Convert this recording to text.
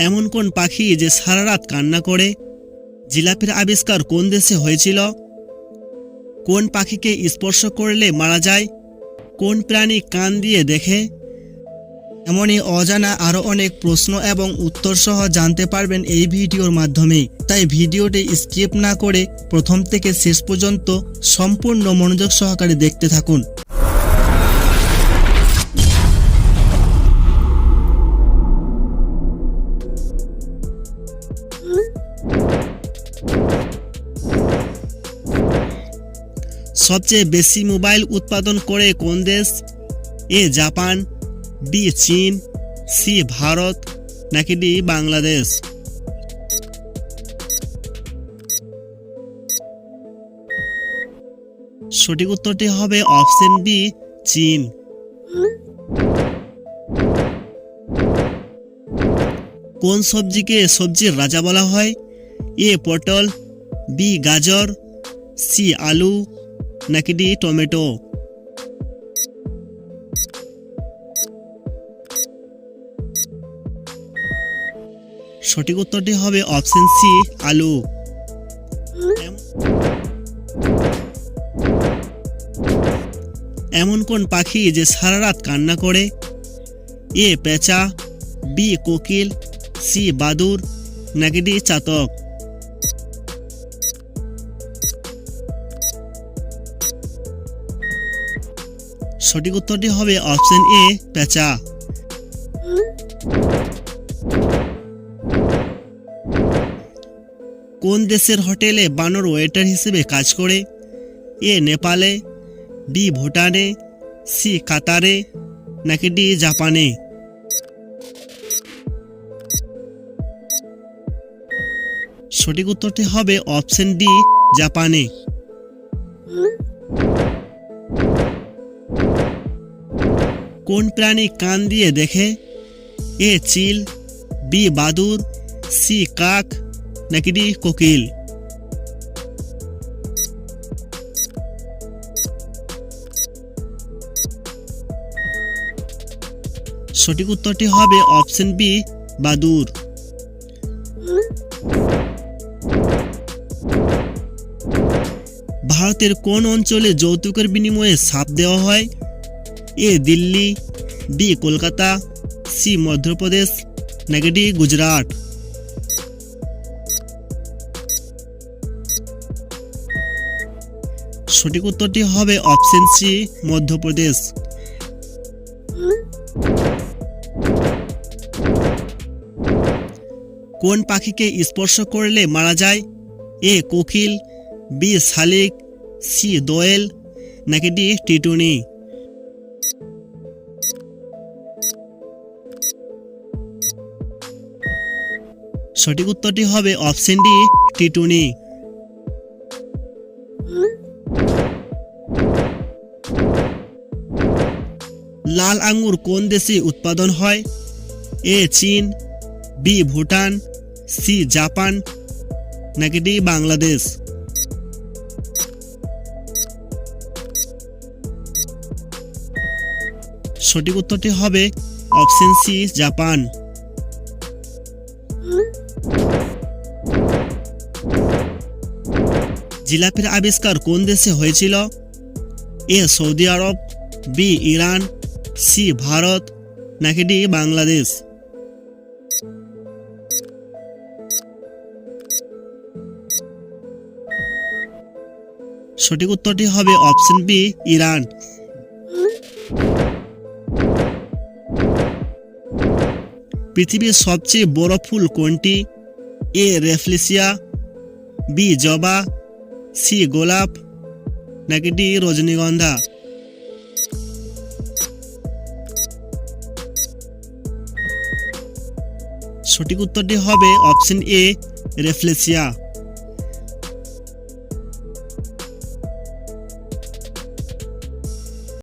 এমন কোন পাখি যে সারা রাত কান্না করে? জিলাপির আবিষ্কার কোন দেশে হয়েছিল? কোন পাখিকে স্পর্শ করলে মারা যায়? কোন প্রাণী কান দিয়ে দেখে? এমনই অজানা আরও অনেক প্রশ্ন এবং উত্তর সহ জানতে পারবেন এই ভিডিওর মাধ্যমে। তাই ভিডিওটি স্কিপ না করে প্রথম থেকে শেষ পর্যন্ত সম্পূর্ণ মনোযোগ সহকারে দেখতে থাকুন। সবচেয়ে বেশি মোবাইল উৎপাদন করে কোন দেশ? এ জাপান, বি চীন, সি ভারত, নাকি ডি বাংলাদেশ? সঠিক উত্তরটি হবে অপশন বি, চীন। কোন সবজিকে সবজির রাজা বলা হয়? এ পটল, বি গাজর, সি আলু নাকি ডি টমেটো? সঠিক উত্তরটি হবে অপশন সি, আলু। এমন কোন পাখি যে সারা রাত কান্না করে? এ, পেঁচা, বি, কোকিল, সি, বাদুর, নাকি ডি, চাতক? সঠিক উত্তরটি হবে অপশন এ, পেঁচা। কোন দেশের হোটেলে বানর ওয়েটার হিসেবে কাজ করে? এ, নেপালে, বি, ভুটানে, সি, কাতারে, নাকি ডি, জাপানে? সঠিক উত্তরটি হবে অপশন ডি, জাপানে। কোন প্রাণী কান দিয়ে দেখে? এ চিল, বি বাদুর, সি কাক, নাকি ডি কোকিল? সঠিক উত্তরটি হবে অপশন বি, বাদুর। ভারতের কোন অঞ্চলে যৌতুকের বিনিময়ে সাপ দেওয়া হয়? A Delhi B Kolkata C Madhya Pradesh, নাকি ডি গুজরাট? সঠিক উত্তরটি হবে অপশন সি মধ্যপ্রদেশ। কোন পাখিকে স্পর্শ করলে মারা যায়? এ কোকিল বি শালিক সি দোয়েল, নাকি ডি টিটুনি? সঠিক উত্তরটি হবে অপশন ডি, টিটুনি। লাল আঙ্গুর কোন দেশে উৎপাদন হয়? এ, চীন, বি, ভুটান, সি, জাপান, নাকি ডি, বাংলাদেশ? সঠিক উত্তরটি হবে অপশন সি, জাপান। জিলাপির আবিষ্কার কোন দেশে হয়েছিল? A Saudi Arab, B Iran, C Bharat, নাকি ডি বাংলাদেশ? সঠিক উত্তরটি হবে অপশন বি, ইরান। পৃথিবীর সবচেয়ে বড় ফুল কোনটি? এ রেফলেসিয়া, বি জবা সি গোলাপ নাকি ডি রজনীগন্ধা? সঠিক উত্তরটি হবে অপশন এ রেফলেসিয়া।